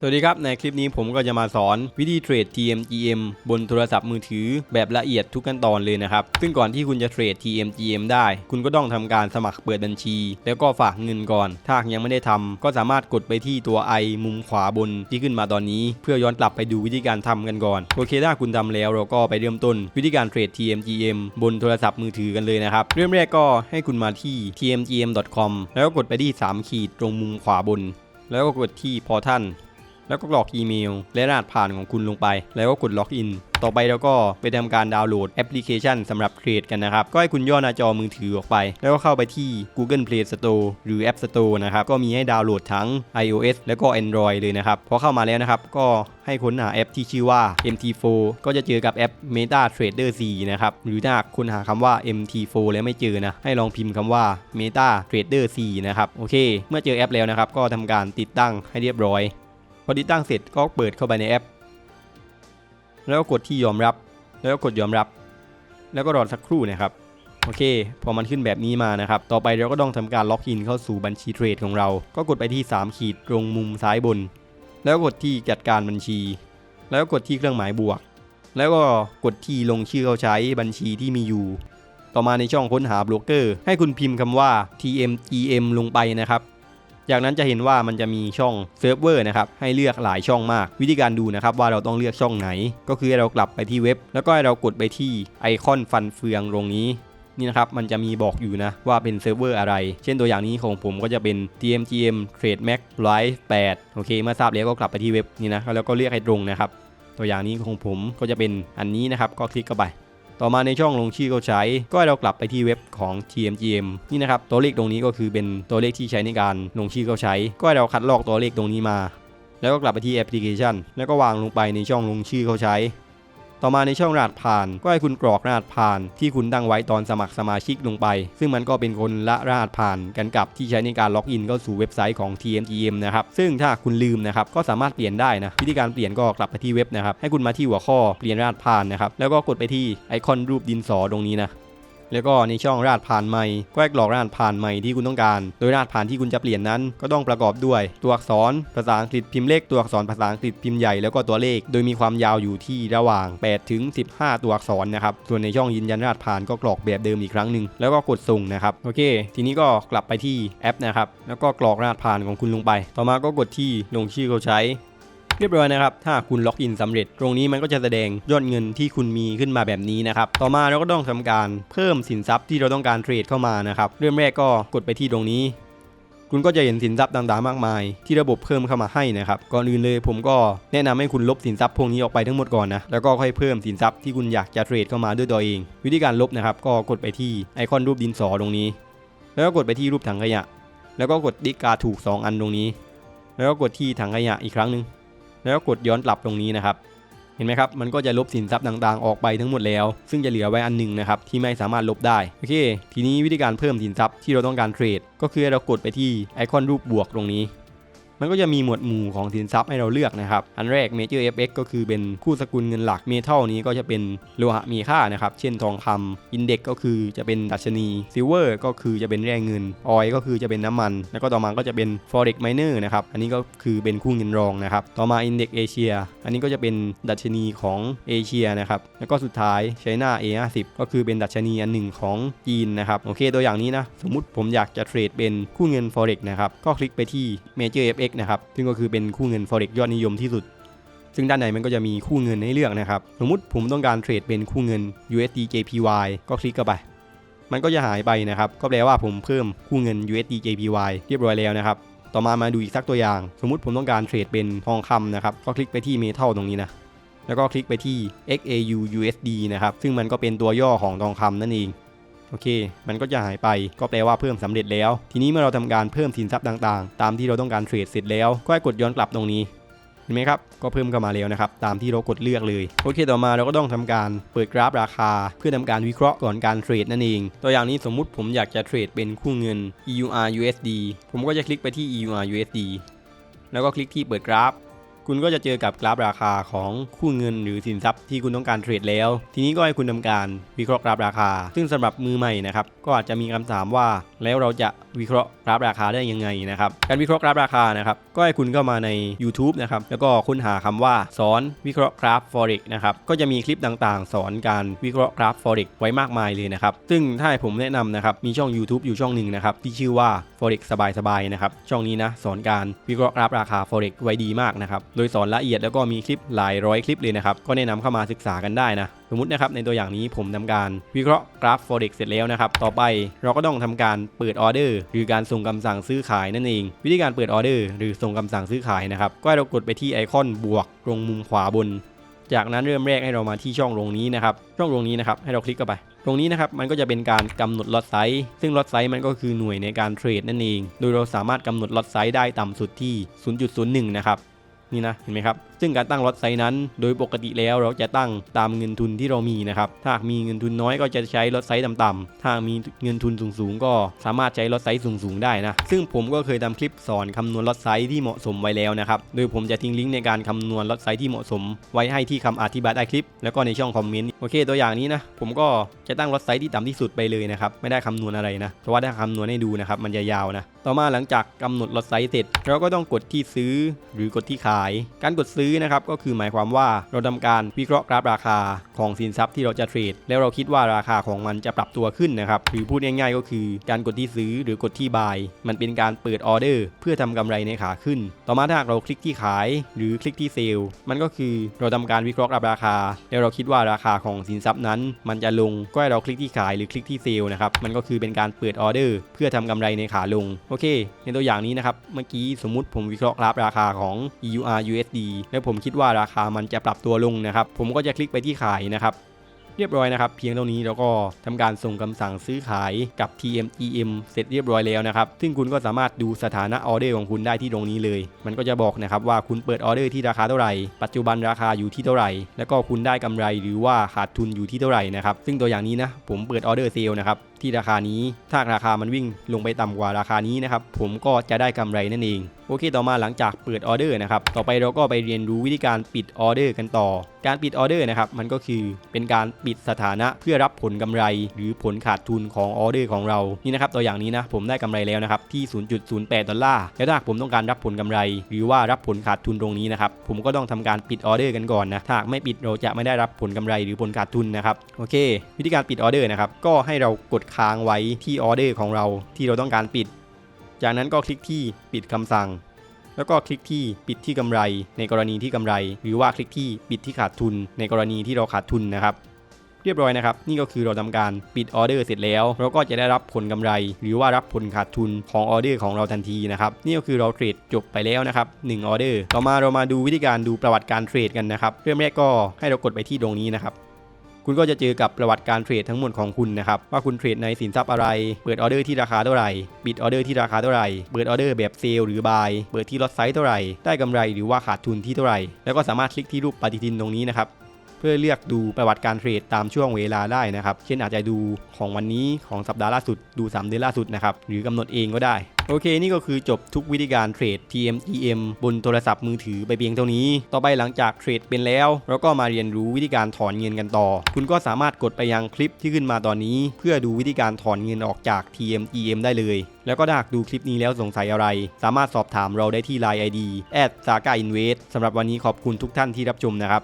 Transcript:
สวัสดีครับ ในคลิปนี้ผมก็จะมาสอนวิธีเทรด TMGM บนโทรศัพท์มือถือแบบละเอียดทุกขั้นตอนเลยนะครับ ซึ่งก่อนที่คุณจะเทรด TMGM ได้ คุณก็ต้องทำการสมัครเปิดบัญชี แล้วก็ฝากเงินก่อน ถ้ายังไม่ได้ทำก็สามารถกดไปที่ตัว i มุมขวาบนที่ขึ้นมาตอนนี้ เพื่อย้อนกลับไปดูวิธีการทำกันก่อน โอเคถ้าคุณทำแล้วเราก็ไปเริ่มต้นวิธีการเทรด TMGM บนโทรศัพท์มือถือกันเลยนะครับ เริ่มแรกก็ให้คุณมาที่ tmgm.com แล้วก็กดไปที่3ขีดตรงมุมขวาบน แล้วก็กดที่พอท่าน แล้วก็กรอกอีเมล และรหัสผ่านของคุณลงไป แล้วก็กดล็อกอิน ต่อไปเราก็ไปทำการดาวน์โหลดแอปพลิเคชันสำหรับเทรดกันนะครับ ก็ให้คุณย่อหน้าจอมือถือออกไป แล้วก็เข้าไปที่ Google Play Store หรือ App Store นะครับ ก็มีให้ดาวน์โหลดทั้ง iOS แล้วก็ Android เลยนะครับ พอเข้ามาแล้วนะครับ ก็ให้ค้นหาแอปที่ชื่อว่า MT4 ก็จะเจอกับแอป Meta Trader 4 นะครับ หรือถ้าคุณหาคำว่า MT4 แล้วไม่เจอนะ ให้ลองพิมพ์คำว่า Meta Trader 4 นะครับ โอเค เมื่อเจอแอปแล้วนะครับ ก็ทำการติดตั้งให้เรียบร้อย พอติดตั้งเสร็จก็เปิดเข้าไปในแอป แล้วก็กดที่ยอมรับ แล้วก็กดยอมรับ แล้วก็รอสักครู่นะครับ โอเค พอมันขึ้นแบบนี้มานะครับ ต่อไปเราก็ต้องทำการล็อกอินเข้าสู่บัญชีเทรดของเรา ก็กดไปที่ 3 ขีดตรงมุมซ้ายบน แล้วกดที่จัดการบัญชี แล้วก็กดที่เครื่องหมายบวก แล้วก็กดที่ลงชื่อเข้าใช้บัญชีที่มีอยู่ต่อมาในช่องค้นหาโบรกเกอร์ ให้คุณพิมพ์คำว่า TMGM ลงไปนะครับ จากนั้นจะเห็นว่ามันจะมีช่องเซิร์ฟเวอร์นะครับให้เลือกหลายช่องมาก วิธีการดูนะครับว่าเราต้องเลือกช่องไหน ก็คือเรากลับไปที่เว็บ แล้วก็เรากดไปที่ไอคอนฟันเฟืองตรงนี้นี่นะครับ มันจะมีบอกอยู่นะ ว่าเป็นเซิร์ฟเวอร์อะไร เช่นตัวอย่างนี้ของผมก็จะเป็น TMGM Trade Max Live 8 โอเค เมื่อทราบแล้วก็กลับไปที่เว็บนี่นะ แล้วก็เลือกให้ตรงนะครับ ตัวอย่างนี้ของผมก็จะเป็นอันนี้นะครับ ก็คลิกเข้าไป ต่อมาในช่องลงชื่อเขาใช้ ก็ให้เรากลับไปที่เว็บของ TMGM นี่นะครับตัวเลขตรงนี้ก็คือเป็นตัวเลขที่ใช้ในการลงชื่อเขาใช้ ก็ให้เราคัดลอกตัวเลขตรงนี้มา แล้วก็กลับไปที่แอปพลิเคชัน แล้วก็วางลงไปในช่องลงชื่อเขาใช้ ต่อมาในช่องรหัสผ่าน ก็ให้คุณกรอกรหัสผ่าน ที่คุณตั้งไว้ตอนสมัครสมาชิกลงไป ซึ่งมันก็เป็นคนละรหัสผ่านกันกับที่ใช้ในการล็อกอินเข้าสู่เว็บไซต์ของ TMGM นะครับซึ่งถ้าคุณลืมนะครับก็สามารถเปลี่ยนได้นะวิธีการเปลี่ยนก็กลับไปที่เว็บนะครับให้คุณมาที่หัวข้อเปลี่ยนรหัสผ่านนะครับแล้วก็กดไปที่ไอคอนรูปดินสอตรงนี้นะ แล้วก็ในช่องรหัสผ่านใหม่ก็ให้กรอกรหัสผ่านใหม่ที่คุณต้องการ โดยรหัสผ่านที่คุณจะเปลี่ยนนั้น ก็ต้องประกอบด้วยตัวอักษรภาษาอังกฤษพิมพ์เลขตัวอักษรภาษาอังกฤษพิมพ์ใหญ่แล้วก็ตัวเลข โดยมีความยาวอยู่ที่ระหว่าง 8 ถึง 15 ตัวอักษรนะครับ ส่วนในช่องยืนยันรหัสผ่านก็กรอกแบบเดิมอีกครั้งหนึ่งแล้วก็กดส่งนะครับ โอเค ทีนี้ก็กลับไปที่แอปนะครับ แล้วก็กรอกรหัสผ่านของคุณลงไป ต่อมาก็กดที่ลงชื่อเขาใช้ เรียบร้อยนะครับ ถ้าคุณล็อกอินสำเร็จ ตรงนี้มันก็จะแสดงยอดเงินที่คุณมีขึ้นมาแบบนี้นะครับ ต่อมาเราก็ต้องทำการเพิ่มสินทรัพย์ที่เราต้องการเทรดเข้ามานะครับ เริ่มแรกก็กดไปที่ตรงนี้ คุณก็จะเห็นสินทรัพย์ต่างๆมากมาย ที่ระบบเพิ่มเข้ามาให้นะครับ ก่อนอื่นเลยผมก็แนะนำให้คุณลบสินทรัพย์พวกนี้ออกไปทั้งหมดก่อนนะ แล้วก็ค่อยเพิ่มสินทรัพย์ที่คุณอยากจะเทรดเข้ามาด้วยตัวเอง วิธีการลบนะครับ ก็กดไปที่ไอคอนรูปดินสอตรงนี้ แล้วก็กดไปที่รูปถังขยะ แล้วก็กดดิกาถูก 2 อันตรงนี้ แล้วก็กดที่ถังขยะอีกครั้งหนึ่ง แล้วกดย้อนกลับตรงนี้นะครับ เห็นไหมครับ มันก็จะลบสินทรัพย์ต่างๆ ออกไปทั้งหมดแล้ว ซึ่งจะเหลือไว้อันหนึ่งนะครับที่ไม่สามารถลบได้ โอเค ทีนี้วิธีการเพิ่มสินทรัพย์ที่เราต้องการเทรด ก็คือให้เรากดไปที่ไอคอนรูปบวกตรงนี้ มันก็จะมีหมวดหมู่ของสินทรัพย์ให้เราเลือกนะครับ อันแรก Major FX ก็คือเป็นคู่สกุลเงินหลักเมทัลนี้ก็จะเป็นโลหะมีค่านะครับ เช่นทองคำอินเด็กก็คือจะเป็นดัชนีซิลเวอร์ก็คือจะเป็นแร่เงินออยก็คือจะเป็นน้ำมัน แล้วก็ต่อมาก็จะเป็น forex miner นะครับ อันนี้ก็คือเป็นคู่เงินรองนะครับ ต่อมา Index Asia อันนี้ก็จะเป็นดัชนีของเอเชียนะครับ แล้วก็สุดท้ายไชน่า A50 ก็คือเป็นดัชนีอันหนึ่งของจีนนะครับ โอเค ตัวอย่างนี้นะ สมมุติผมอยากจะเทรดเป็นคู่เงิน forex นะครับ ก็คลิกไปที่ Major FX นะครับ ซึ่งก็คือเป็นคู่เงิน forex ยอดนิยมที่สุด ซึ่งด้านในมันก็จะมีคู่เงินให้เลือกนะครับ สมมุติผมต้องการเทรดเป็นคู่เงิน USD JPY ก็คลิกเข้าไป มันก็จะหายไปนะครับ ก็แปลว่าผมเพิ่มคู่เงิน USD JPY เรียบร้อยแล้วนะครับ ต่อมามาดูอีกสักตัวอย่าง สมมุติผมต้องการเทรดเป็นทองคำนะครับ ก็คลิกไปที่เมทัลตรงนี้นะ แล้วก็คลิกไปที่ XAU USD นะครับ ซึ่งมันก็เป็นตัวย่อของทองคำนั่นเอง โอเค มันก็จะหายไป ก็แปลว่าเพิ่มสำเร็จแล้ว ทีนี้เมื่อเราทำการเพิ่มสินทรัพย์ต่างๆ ตามที่เราต้องการเทรดเสร็จแล้ว ก็ให้กดย้อนกลับตรงนี้ เห็นไหมครับ ก็เพิ่มเข้ามาแล้วนะครับ ตามที่เรากดเลือกเลย โอเค ต่อมาเราก็ต้องทำการเปิดกราฟราคา เพื่อทำการวิเคราะห์ก่อนการเทรดนั่นเอง ตัวอย่างนี้สมมุติผมอยากจะเทรดเป็นคู่เงิน EUR USD ผมก็จะคลิกไปที่ EUR USD แล้วก็คลิกที่เปิดกราฟ คุณก็จะเจอกับกราฟราคาของคู่เงินหรือสินทรัพย์ที่คุณต้องการเทรดแล้ว ทีนี้ก็ให้คุณทำการวิเคราะห์กราฟราคา ซึ่งสำหรับมือใหม่นะครับก็อาจจะมีคำถามว่า แล้วเราจะวิเคราะห์กราฟราคาได้ยังไงนะครับการวิเคราะห์กราฟราคานะครับก็ให้คุณเข้ามาใน YouTube นะครับแล้วก็ค้นหาคำว่าสอนวิเคราะห์กราฟ forex นะครับก็จะมีคลิปต่างๆ สอนการวิเคราะห์กราฟ forex ไว้มากมายเลยนะครับซึ่งถ้าให้ผมแนะนำนะครับมีช่อง YouTube อยู่ช่องหนึ่งนะครับที่ชื่อว่า forex สบายๆนะครับช่องนี้นะสอนการวิเคราะห์กราฟราคา forex ไว้ดีมากนะครับโดยสอนละเอียดแล้วก็มีคลิปหลายร้อยคลิปเลยนะครับ ก็แนะนำเข้ามาศึกษากันได้นะ สมมตินะครับในตัวอย่างนี้ผมทำการวิเคราะห์กราฟ forex เสร็จแล้วนะครับ ต่อไปเราก็ต้องทำการเปิดออเดอร์หรือการส่งคำสั่งซื้อขายนั่นเอง วิธีการเปิดออเดอร์หรือส่งคำสั่งซื้อขายนะครับ ก็ให้เรากดไปที่ไอคอนบวกตรงมุมขวาบน จากนั้นเริ่มแรกให้เรามาที่ช่องตรงนี้นะครับ ช่องตรงนี้นะครับให้เราคลิกเข้าไปตรงนี้นะครับมันก็จะเป็นการกำหนดล็อตไซส์ซึ่งล็อตไซส์มันก็คือหน่วยในการเทรดนั่นเอง โดยเราสามารถกำหนดล็อตไซส์ได้ต่ำสุดที่ 0.01 นะครับ นี่นะเห็นไหมครับซึ่งการตั้งล็อตไซส์นั้น โดยปกติแล้วเราจะตั้งตามเงินทุนที่เรามีนะครับ ถ้ามีเงินทุนน้อยก็จะใช้ล็อตไซส์ต่ำๆถ้ามีเงินทุนสูงๆ ก็สามารถใช้ล็อตไซส์สูงๆ ได้นะ ซึ่งผมก็เคยทำคลิปสอนคำนวณล็อตไซส์ที่เหมาะสมไว้แล้วนะครับ โดยผมจะทิ้งลิงก์ในการคำนวณล็อตไซส์ที่เหมาะสม ไว้ให้ที่คำอธิบายใต้คลิป แล้วก็ในช่องคอมเมนต์ โอเค ตัวอย่างนี้นะ ผมก็จะตั้งล็อตไซส์ที่ต่ำที่สุดไปเลยนะครับ ไม่ได้คำนวณอะไรนะ เพราะว่าถ้าคำนวณให้ดูนะครับ มันจะยาวนะ ต่อมาหลังจากกำหนดล็อตไซส์เสร็จ เราก็ต้องกดที่ซื้อหรือกดที่ขาย การกดซื้อนะครับก็คือหมายความว่าเราทำการวิเคราะห์กราฟราคาของสินทรัพย์ที่เราจะเทรดแล้วเราคิดว่าราคาของมันจะปรับตัวขึ้นนะครับหรือพูดง่ายๆ ก็คือการกดที่ซื้อหรือกดที่บายมันเป็นการเปิดออเดอร์ เพื่อทำกำไรในขาขึ้น ต่อมาถ้าเราคลิกที่ขาย หรือคลิกที่เซลล์มันก็คือเราทำการวิเคราะห์กราฟราคา แล้วเราคิดว่าราคาของสินทรัพย์นั้น มันจะลงก็ให้เราคลิกที่ขายหรือคลิกที่เซลล์นะครับมันก็คือเป็นการเปิดออเดอร์ เพื่อทำกำไรในขาลงโอเค ในตัวอย่างนี้นะครับเมื่อกี้สมมุติผมวิเคราะห์กราฟราคาของ EUR USD แล้วผมคิดว่าราคามันจะปรับตัวลงนะครับ ผมก็จะคลิกไปที่ขายนะครับ เรียบร้อยนะครับ เพียงเท่านี้เราก็ทำการส่งคำสั่งซื้อขายกับ TMEM เสร็จเรียบร้อยแล้วนะครับ ซึ่งคุณก็สามารถดูสถานะออเดอร์ของคุณได้ที่ตรงนี้เลย มันก็จะบอกนะครับว่าคุณเปิดออเดอร์ที่ราคาเท่าไหร่ ปัจจุบันราคาอยู่ที่เท่าไหร่ แล้วก็คุณได้กำไรหรือว่าขาดทุนอยู่ที่เท่าไหร่นะครับ ซึ่งตัวอย่างนี้นะผมเปิดออเดอร์เซลล์นะครับที่ราคานี้ ถ้าราคามันวิ่งลงไปต่ำกว่าราคานี้นะครับ ผมก็จะได้กำไรนั่นเอง โอเค ต่อมาหลังจากเปิดออเดอร์นะครับ ต่อไปเราก็ไปเรียนรู้วิธีการปิดออเดอร์กันต่อ การปิดออเดอร์นะครับ มันก็คือเป็นการปิดสถานะเพื่อรับผลกำไร หรือผลขาดทุนของออเดอร์ของเรา นี่นะครับ ตัวอย่างนี้นะ ผมได้กำไรแล้วนะครับ ที่ 0.08 ดอลลาร์ แล้วถ้าผมต้องการรับผลกำไร หรือว่ารับผลขาดทุนตรงนี้นะครับ ผมก็ต้องทำการปิดออเดอร์กันก่อนนะ ถ้าไม่ปิดเราจะไม่ได้รับผลกำไรหรือผลขาดทุนนะครับ โอเค วิธีการปิดออเดอร์นะครับ ก็ให้เรากดค้างไว้ที่ออเดอร์ของเราที่เราต้องการปิด จากนั้นก็คลิกที่ปิดคำสั่ง แล้วก็คลิกที่ปิดที่กำไร ในกรณีที่กำไร หรือว่าคลิกที่ปิดที่ขาดทุน ในกรณีที่เราขาดทุนนะครับ เรียบร้อยนะครับ นี่ก็คือเราทำการปิดออเดอร์เสร็จแล้ว เราก็จะได้รับผลกำไร หรือว่ารับผลขาดทุนของออเดอร์ของเราทันทีนะครับ นี่ก็คือเราเทรดจบไปแล้วนะครับ1ออเดอร์ ต่อมาเรามาดูวิธีการดูประวัติการเทรดกันนะครับ เริ่มแรกก็ให้เรากดไปที่ตรงนี้นะครับ คุณก็จะเจอกับประวัติการเทรดทั้งหมดของคุณนะครับ ว่าคุณเทรดในสินทรัพย์อะไร เปิดออเดอร์ที่ราคาเท่าไหร่ปิดออเดอร์ที่ราคาเท่าไหร่เปิดออเดอร์แบบเซลล์หรือบายเปิดที่ลอตไซส์เท่าไหร่ได้กำไรหรือว่าขาดทุนที่เท่าไหร่แล้วก็สามารถคลิกที่รูปปฏิทินตรงนี้นะครับเพื่อเลือกดูประวัติการเทรดตามช่วงเวลาได้นะครับ เช่นอาจจะดูของวันนี้ของสัปดาห์ล่าสุด ดู 3 เดือนล่าสุดนะครับ หรือกำหนดเองก็ได้ โอเคนี่ก็คือจบทุกวิธีการเทรด TMEM บนโทรศัพท์มือถือไปเพียงเท่านี้ ต่อไปหลังจากเทรดเป็นแล้วเราก็มาเรียนรู้วิธีการถอนเงินกันต่อ คุณก็สามารถกดไปยังคลิปที่ขึ้นมาตอนนี้ เพื่อดูวิธีการถอนเงินออกจาก TMEM ได้เลยแล้วก็ถ้าหากดูคลิปนี้แล้วสงสัยอะไร สามารถสอบถามเราได้ที่ Line ID แอดสากาอินเวสสำหรับวันนี้ขอบคุณทุกท่านที่รับชมนะครับ